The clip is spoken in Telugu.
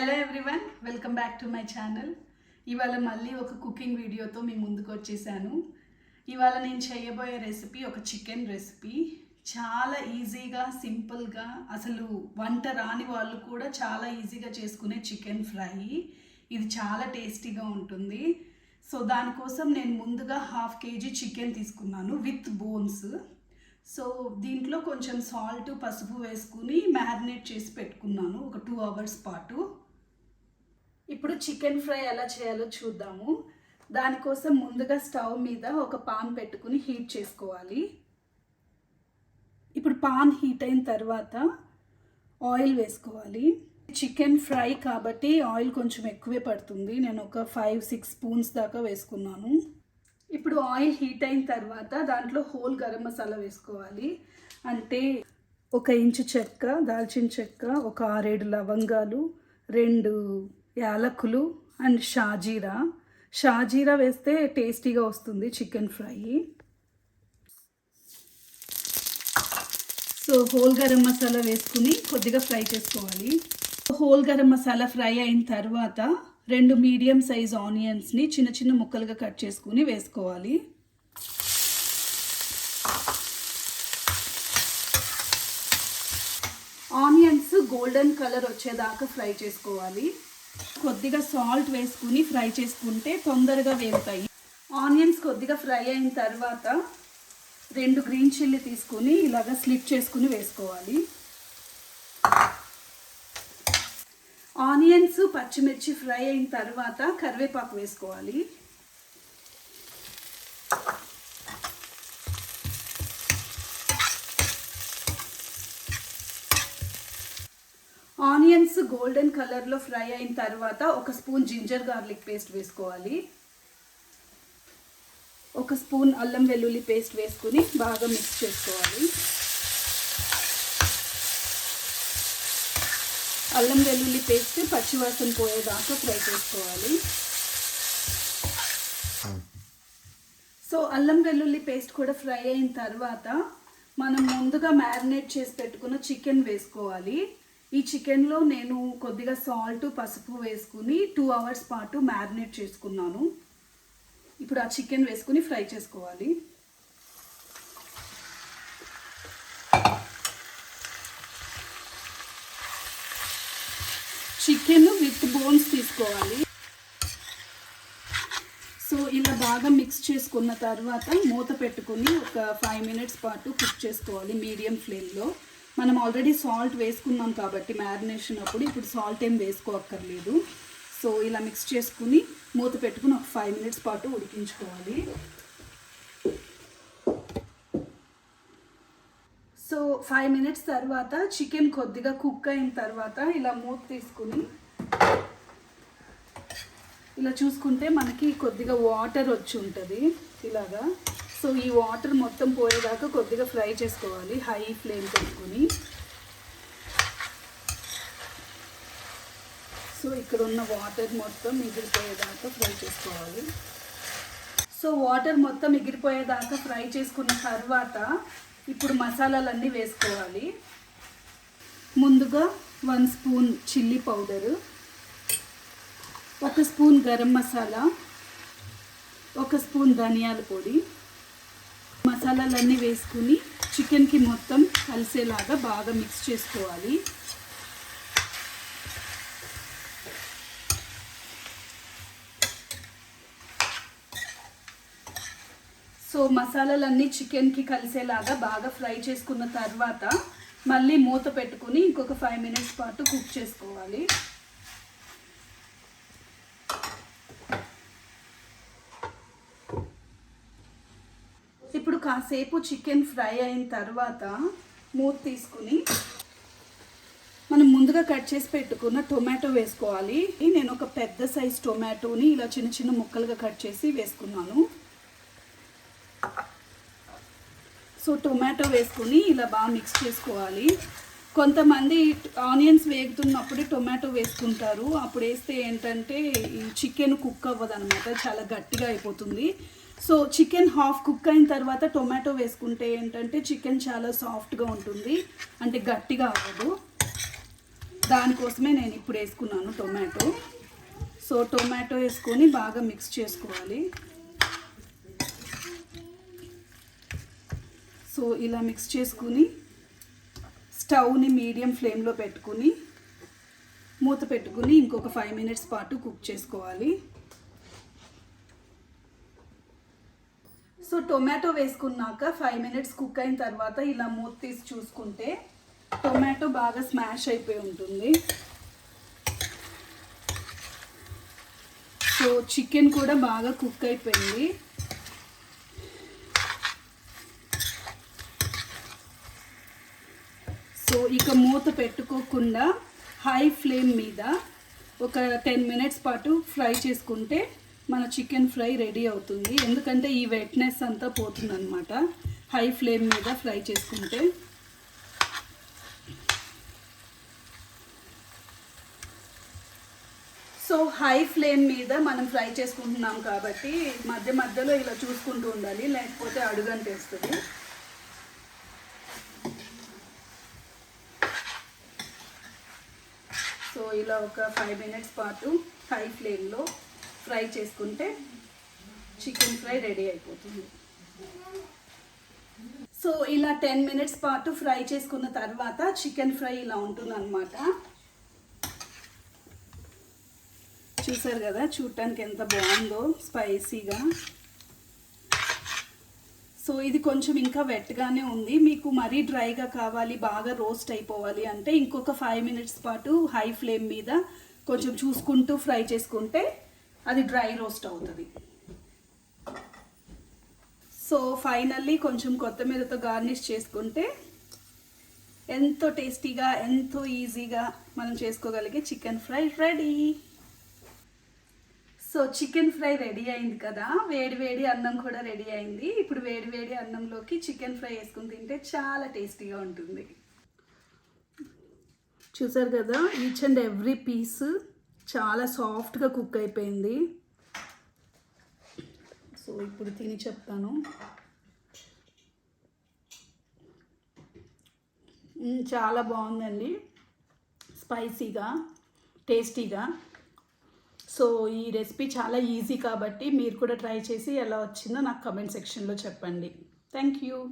Hello everyone welcome back to my channel. ఇవాళ మళ్ళీ ఒక కుకింగ్ వీడియోతో మీ ముందుకు వచ్చేసాను. ఇవాళ నేను చేయబోయే రెసిపీ ఒక చికెన్ రెసిపీ. చాలా ఈజీగా సింపుల్గా అసలు వంట రాని వాళ్ళు కూడా చాలా ఈజీగా చేసుకునే చికెన్ ఫ్రై. ఇది చాలా టేస్టీగా ఉంటుంది. సో దానికోసం నేను ముందుగా హాఫ్ కేజీ చికెన్ తీసుకున్నాను విత్ బోన్స్. సో దీంట్లో కొంచెం సాల్ట్ పసుపు వేసుకుని మ్యారినేట్ చేసి పెట్టుకున్నాను ఒక టూ అవర్స్ పాటు. ఇప్పుడు చికెన్ ఫ్రై ఎలా చేయాలో చూద్దాము. దానికోసం ముందుగా స్టవ్ మీద ఒక పాన్ పెట్టుకుని హీట్ చేసుకోవాలి. ఇప్పుడు పాన్ హీట్ అయిన తర్వాత ఆయిల్ వేసుకోవాలి. చికెన్ ఫ్రై కాబట్టి ఆయిల్ కొంచెం ఎక్కువే పడుతుంది. నేను ఒక ఫైవ్ సిక్స్ స్పూన్స్ దాకా వేసుకున్నాను. ఇప్పుడు ఆయిల్ హీట్ అయిన తర్వాత దాంట్లో హోల్ గరం మసాలా వేసుకోవాలి. అంటే ఒక ఇంచు చెక్క దాల్చిన చెక్క ఒక ఆరేడు లవంగాలు రెండు యాలకులు అండ్ షాజీరా. షాజీరా వేస్తే టేస్టీగా వస్తుంది chicken fry. So whole garam masala వేసుకుని కొద్దిగా ఫ్రై చేసుకోవాలి. హోల్ గరం మసాలా ఫ్రై అయిన తర్వాత రెండు మీడియం సైజ్ ఆనియన్స్ని చిన్న చిన్న ముక్కలుగా కట్ చేసుకుని వేసుకోవాలి. ఆనియన్స్ గోల్డెన్ కలర్ వచ్చేదాకా ఫ్రై చేసుకోవాలి. కొద్దిగా సాల్ట్ వేసుకుని ఫ్రై చేసుకుంటే తొందరగా వేగుతాయి. ఆనియన్స్ కొద్దిగా ఫ్రై అయిన తర్వాత రెండు గ్రీన్ చిల్లీ తీసుకుని ఇలాగ స్లిప్ చేసుకుని వేసుకోవాలి. ఆనియన్స్ పచ్చిమిర్చి ఫ్రై అయిన తర్వాత కరివేపాకు వేసుకోవాలి. ఆనియన్స్ గోల్డెన్ కలర్లో ఫ్రై అయిన తర్వాత ఒక స్పూన్ జింజర్ గార్లిక్ పేస్ట్ వేసుకోవాలి. ఒక స్పూన్ అల్లం వెల్లుల్లి పేస్ట్ వేసుకుని బాగా మిక్స్ చేసుకోవాలి. అల్లం వెల్లుల్లి పేస్ట్ పచ్చివాసన పోయేదాకా ఫ్రై చేసుకోవాలి. సో అల్లం వెల్లుల్లి పేస్ట్ కూడా ఫ్రై అయిన తర్వాత మనం ముందుగా మ్యారినేట్ చేసి పెట్టుకున్న చికెన్ వేసుకోవాలి. ఈ చికెన్లో నేను కొద్దిగా సాల్ట్ పసుపు వేసుకుని టూ అవర్స్ పాటు మ్యారినేట్ చేసుకున్నాను. ఇప్పుడు ఆ చికెన్ వేసుకుని ఫ్రై చేసుకోవాలి. చికెన్ విత్ బోన్స్ తీసుకోవాలి. సో ఇలా బాగా మిక్స్ చేసుకున్న తర్వాత మూత పెట్టుకుని ఒక ఫైవ్ మినిట్స్ పాటు కుక్ చేసుకోవాలి మీడియం ఫ్లేమ్లో మనం ఆల్రెడీ సాల్ట్ వేసుకున్నాం కాబట్టి మ్యారినేషన్ అప్పుడు ఇప్పుడు సాల్ట్ ఏం వేసుకోక్కర్లేదు. సో ఇలా మిక్స్ చేసుకుని మూత పెట్టుకుని ఒక ఫైవ్ మినిట్స్ పాటు ఉడికించుకోవాలి. సో ఫైవ్ మినిట్స్ తర్వాత చికెన్ కొద్దిగా కుక్ అయిన తర్వాత ఇలా మూత తీసుకుని ఇలా చూసుకుంటే మనకి కొద్దిగా వాటర్ వచ్చి ఉంటుంది. ఇలాగా. సో ఈ వాటర్ మొత్తం పోయేదాకా కొద్దిగా ఫ్రై చేసుకోవాలి హై ఫ్లేమ్ పెట్టుకుని. సో ఇక్కడ ఉన్న వాటర్ మొత్తం ఎగిరిపోయేదాకా ఫ్రై చేసుకోవాలి. సో వాటర్ మొత్తం ఎగిరిపోయేదాకా ఫ్రై చేసుకున్న తర్వాత ఇప్పుడు మసాలాలన్నీ వేసుకోవాలి. ముందుగా వన్ స్పూన్ చిల్లీ పౌడరు ఒక స్పూన్ గరం మసాలా ఒక స్పూన్ ధనియాల పొడి మసాలాలన్నీ వేసుకుని చికెన్కి మొత్తం కలిసేలాగా బాగా మిక్స్ చేసుకోవాలి. సో మసాలాలన్నీ చికెన్కి కలిసేలాగా బాగా ఫ్రై చేసుకున్న తర్వాత మళ్ళీ మూత పెట్టుకుని ఇంకొక ఫైవ్ మినిట్స్ పాటు కుక్ చేసుకోవాలి ఇప్పుడు కాసేపు చికెన్ ఫ్రై అయిన తర్వాత మూత తీసుకుని మనం ముందుగా కట్ చేసి పెట్టుకున్న టొమాటో వేసుకోవాలి. నేను ఒక పెద్ద సైజ్ టొమాటోని ఇలా చిన్న చిన్న ముక్కలుగా కట్ చేసి వేసుకున్నాను. సో టొమాటో వేసుకుని ఇలా బాగా మిక్స్ చేసుకోవాలి. కొంతమంది ఆనియన్స్ వేగుతున్నప్పుడే టొమాటో వేసుకుంటారు. అప్పుడు వేస్తే ఏంటంటే ఈ చికెన్ కుక్ అవ్వదు అనమాట చాలా గట్టిగా అయిపోతుంది. సో చికెన్ హాఫ్ కుక్ అయిన తర్వాత టొమాటో వేసుకుంటే ఏంటంటే చికెన్ చాలా సాఫ్ట్గా ఉంటుంది. అంటే గట్టిగా అవ్వదు. దానికోసమే నేను ఇప్పుడు వేసుకున్నాను టొమాటో. సో టొమాటో వేసుకొని బాగా మిక్స్ చేసుకోవాలి. సో ఇలా మిక్స్ చేసుకుని స్టవ్ని మీడియం ఫ్లేమ్లో పెట్టుకుని మూత పెట్టుకుని ఇంకొక ఫైవ్ మినిట్స్ పాటు కుక్ చేసుకోవాలి. సో టొమాటో వేసుకున్నాక ఫైవ్ మినిట్స్ కుక్ అయిన తర్వాత ఇలా మూత తీసి చూసుకుంటే టొమాటో బాగా స్మాష్ అయిపోయి ఉంటుంది. సో చికెన్ కూడా బాగా కుక్ అయిపోయింది. సో ఇక మూత పెట్టుకోకుండా హై ఫ్లేమ్ మీద ఒక టెన్ మినిట్స్ పాటు ఫ్రై చేసుకుంటే మన చికెన్ ఫ్రై రెడీ అవుతుంది. ఎందుకంటే ఈ వెట్నెస్ అంతా పోతుందన్నమాట. హై ఫ్లేమ్ మీద ఫ్రై చేసుకుంటే. సో హై ఫ్లేమ్ మీద మనం ఫ్రై చేసుకుంటున్నాం కాబట్టి మధ్య మధ్యలో ఇలా చూసుకుంటూ ఉండాలి లేకపోతే అడుగంటేస్తుంది. సో ఇలా ఒక ఫైవ్ మినిట్స్ పాటు హై ఫ్లేమ్లో ఫ్రై చేసుకుంటే చికెన్ ఫ్రై రెడీ అయిపోతుంది. సో ఇలా టెన్ మినిట్స్ పాటు ఫ్రై చేసుకున్న తర్వాత చికెన్ ఫ్రై ఇలా ఉంటుంది అనమాట చూసారు కదా చూడటానికి ఎంత బాగుందో స్పైసీగా. సో ఇది కొంచెం ఇంకా వెట్గానే ఉంది. మీకు మరీ డ్రైగా కావాలి బాగా రోస్ట్ అయిపోవాలి అంటే ఇంకొక ఫైవ్ మినిట్స్ పాటు హై ఫ్లేమ్ మీద కొంచెం చూసుకుంటూ ఫ్రై చేసుకుంటే అది డ్రై రోస్ట్ అవుతుంది. సో ఫైనల్లీ కొంచెం కొత్తిమీరతో గార్నిష్ చేసుకుంటే ఎంతో టేస్టీగా ఎంతో ఈజీగా మనం చేసుకోగలిగే chicken fry ready. So chicken fry ready అయింది కదా. వేడి వేడి అన్నం కూడా రెడీ అయింది. ఇప్పుడు వేడి వేడి అన్నంలోకి చికెన్ ఫ్రై వేసుకుని తింటే చాలా టేస్టీగా ఉంటుంది. చూసారు కదా ఈచ్ అండ్ ఎవ్రీ పీస్ చాలా సాఫ్ట్గా కుక్ అయిపోయింది. సో ఇప్పుడు తిని చెప్తాను. చాలా బాగుందండి. స్పైసీగా టేస్టీగా. సో ఈ రెసిపీ చాలా ఈజీ కాబట్టి మీరు కూడా ట్రై చేసి ఎలా వచ్చిందో నాకు కమెంట్ సెక్షన్లో చెప్పండి. Thank you